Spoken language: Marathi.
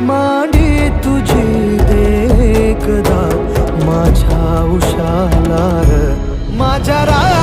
मांडी तुझी देखदा माझ्या उशालार माझ्या रा